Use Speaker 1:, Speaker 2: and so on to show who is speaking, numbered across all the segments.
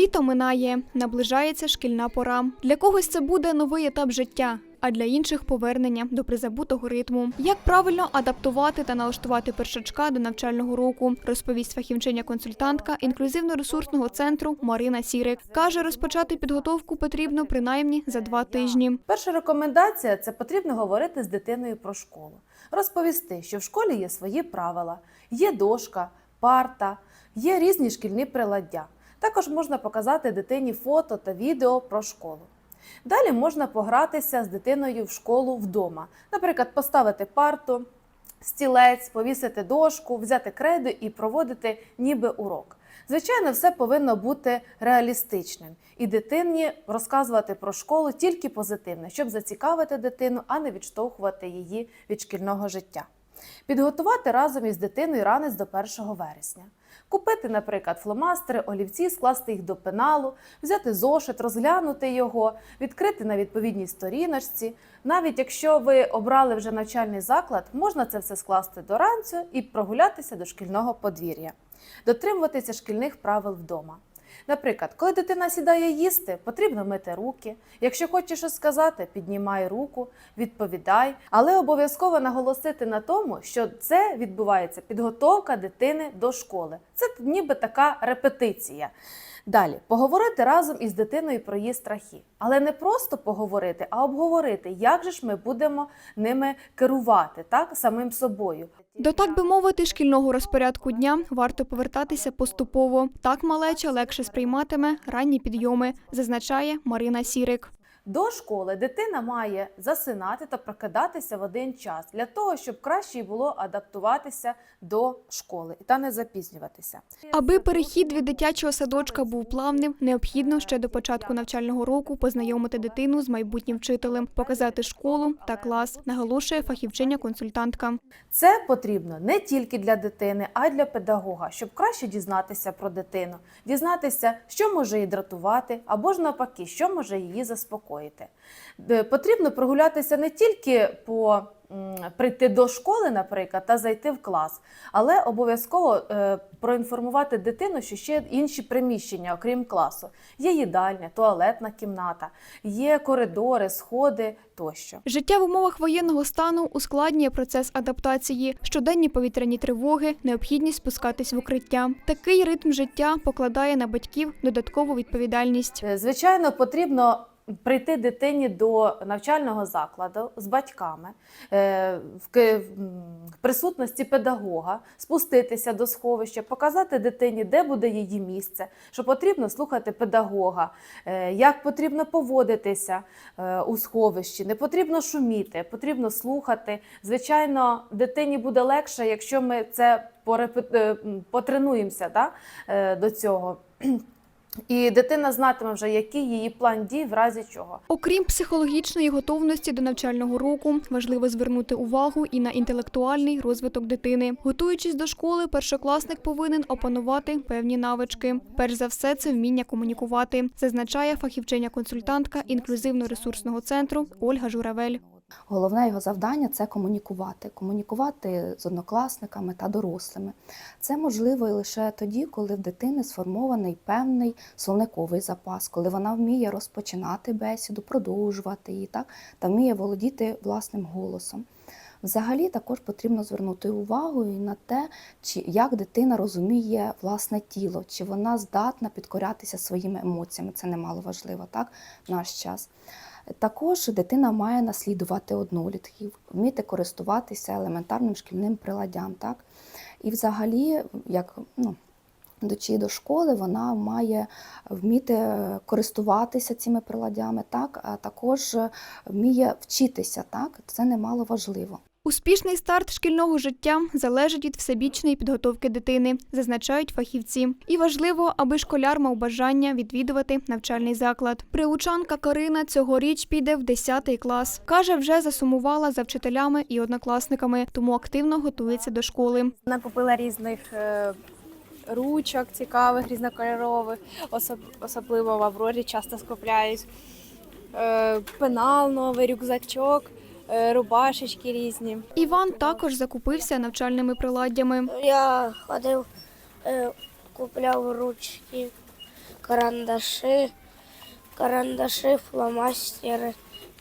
Speaker 1: Літо минає, наближається шкільна пора. Для когось це буде новий етап життя, а для інших повернення до призабутого ритму. Як правильно адаптувати та налаштувати першачка до навчального року, розповість фахівчиня-консультантка інклюзивно-ресурсного центру Марина Сірик. Каже, розпочати підготовку потрібно принаймні за два тижні.
Speaker 2: Перша рекомендація це потрібно говорити з дитиною про школу, розповісти, що в школі є свої правила, є дошка, парта, є різні шкільні приладдя. Також можна показати дитині фото та відео про школу. Далі можна погратися з дитиною в школу вдома, наприклад, поставити парту, стілець, повісити дошку, взяти крейду і проводити ніби урок. Звичайно, все повинно бути реалістичним і дитині розказувати про школу тільки позитивне, щоб зацікавити дитину, а не відштовхувати її від шкільного життя. Підготувати разом із дитиною ранець до 1 вересня. Купити, наприклад, фломастери, олівці, скласти їх до пеналу, взяти зошит, розглянути його, відкрити на відповідній сторіночці. Навіть якщо ви обрали вже навчальний заклад, можна це все скласти до ранцю і прогулятися до шкільного подвір'я, дотримуватися шкільних правил вдома. Наприклад, коли дитина сідає їсти, потрібно мити руки. Якщо хочеш щось сказати, піднімай руку, відповідай, але обов'язково наголосити на тому, що це відбувається підготовка дитини до школи. Це ніби така репетиція. Далі поговорити разом із дитиною про її страхи, але не просто поговорити, а обговорити, як же ж ми будемо ними керувати, так самим собою.
Speaker 1: До так би мовити, шкільного розпорядку дня варто повертатися поступово. Так малеча легше сприйматиме ранні підйоми, зазначає Марина Сірик.
Speaker 2: До школи дитина має засинати та прокидатися в один час для того, щоб краще їй було адаптуватися до школи та не запізнюватися.
Speaker 1: Аби перехід від дитячого садочка був плавним, необхідно ще до початку навчального року познайомити дитину з майбутнім вчителем, показати школу та клас, наголошує фахівчиня-консультантка.
Speaker 2: Це потрібно не тільки для дитини, а й для педагога, щоб краще дізнатися про дитину, дізнатися, що може її дратувати, або ж навпаки, що може її заспокоїти. Е, Потрібно прогулятися не тільки по прийти до школи, наприклад, та зайти в клас, але обов'язково е, проінформувати дитину, що ще інші приміщення, окрім класу. Є їдальня, туалетна кімната, є коридори, сходи тощо.
Speaker 1: Життя в умовах воєнного стану ускладнює процес адаптації, щоденні повітряні тривоги, необхідність спускатись в укриття. Такий ритм життя покладає на батьків додаткову відповідальність.
Speaker 2: Е, Звичайно, потрібно прийти дитині до навчального закладу з батьками е, в присутності педагога, спуститися до сховища, показати дитині, де буде її місце, що потрібно слухати педагога, е, як потрібно поводитися е, у сховищі, не потрібно шуміти, потрібно слухати. Звичайно, дитині буде легше, якщо ми це порепе- е, потренуємося да, до цього. І дитина знатиме вже, який її план дій в разі чого.
Speaker 1: Окрім психологічної готовності до навчального року, важливо звернути увагу і на інтелектуальний розвиток дитини. Готуючись до школи, першокласник повинен опанувати певні навички. Перш за все, це вміння комунікувати, зазначає фахівчиня-консультантка інклюзивно-ресурсного центру Ольга Журавель.
Speaker 3: Головне його завдання це комунікувати, комунікувати з однокласниками та дорослими. Це можливо і лише тоді, коли в дитини сформований певний словниковий запас, коли вона вміє розпочинати бесіду, продовжувати її так, та вміє володіти власним голосом. Взагалі також потрібно звернути увагу і на те, чи як дитина розуміє власне тіло, чи вона здатна підкорятися своїми емоціями. Це немало важливо, так, в наш час. Також дитина має наслідувати однолітків, вміти користуватися елементарним шкільним приладдям. Так? І взагалі, як ну, йдучи до школи, вона має вміти користуватися цими приладдями, так? а також вміє вчитися. Так? Це немало важливо.
Speaker 1: Успішний старт шкільного життя залежить від всебічної підготовки дитини, зазначають фахівці. І важливо, аби школяр мав бажання відвідувати навчальний заклад. Приучанка Карина цьогоріч піде в 10 клас. Каже, вже засумувала за вчителями і однокласниками, тому активно готується до школи.
Speaker 4: Накупила різних е, ручок цікавих, різнокольорових, особ- особливо в Аврорі часто скупляють. Е, пенал новий, рюкзачок, рубашечки різні.
Speaker 1: Іван також закупився навчальними приладдями.
Speaker 5: Я ходив, е, купляв ручки, карандаши, карандаши, фломастери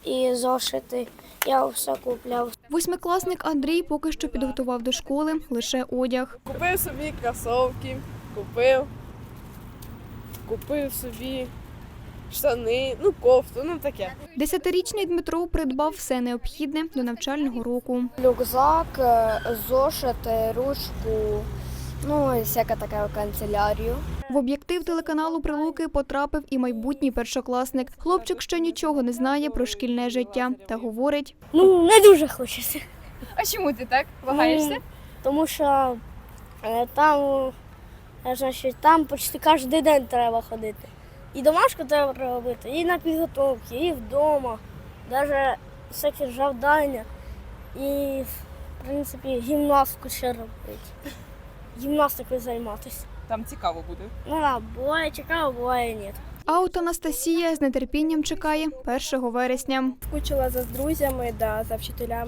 Speaker 5: і зошити. Я все купляв.
Speaker 1: Восьмикласник Андрій поки що підготував до школи лише одяг.
Speaker 6: Купив собі кросовки, купив, купив собі штани, ну кофту, ну таке.
Speaker 1: Десятирічний Дмитро придбав все необхідне до навчального року.
Speaker 5: Рюкзак, е, зошити, ручку, ну і всяка така канцелярію.
Speaker 1: В об'єктив телеканалу Прилуки потрапив і майбутній першокласник. Хлопчик ще нічого не знає про шкільне життя та говорить,
Speaker 5: Ну, не дуже хочеться.
Speaker 7: А чому ти так вагаєшся?
Speaker 5: Ну, Тому що е, там, е, значить, там почти кожен день треба ходити. І домашку треба робити, і на підготовки, і вдома, навіть всякі завдання. І, в принципі, гімнастику ще робити. Гімнастикою займатися.
Speaker 6: Там цікаво буде.
Speaker 5: Ну да, буває цікаво, буває ні.
Speaker 1: а от Анастасія з нетерпінням чекає 1 вересня.
Speaker 4: Скучила за друзями, да, за вчителями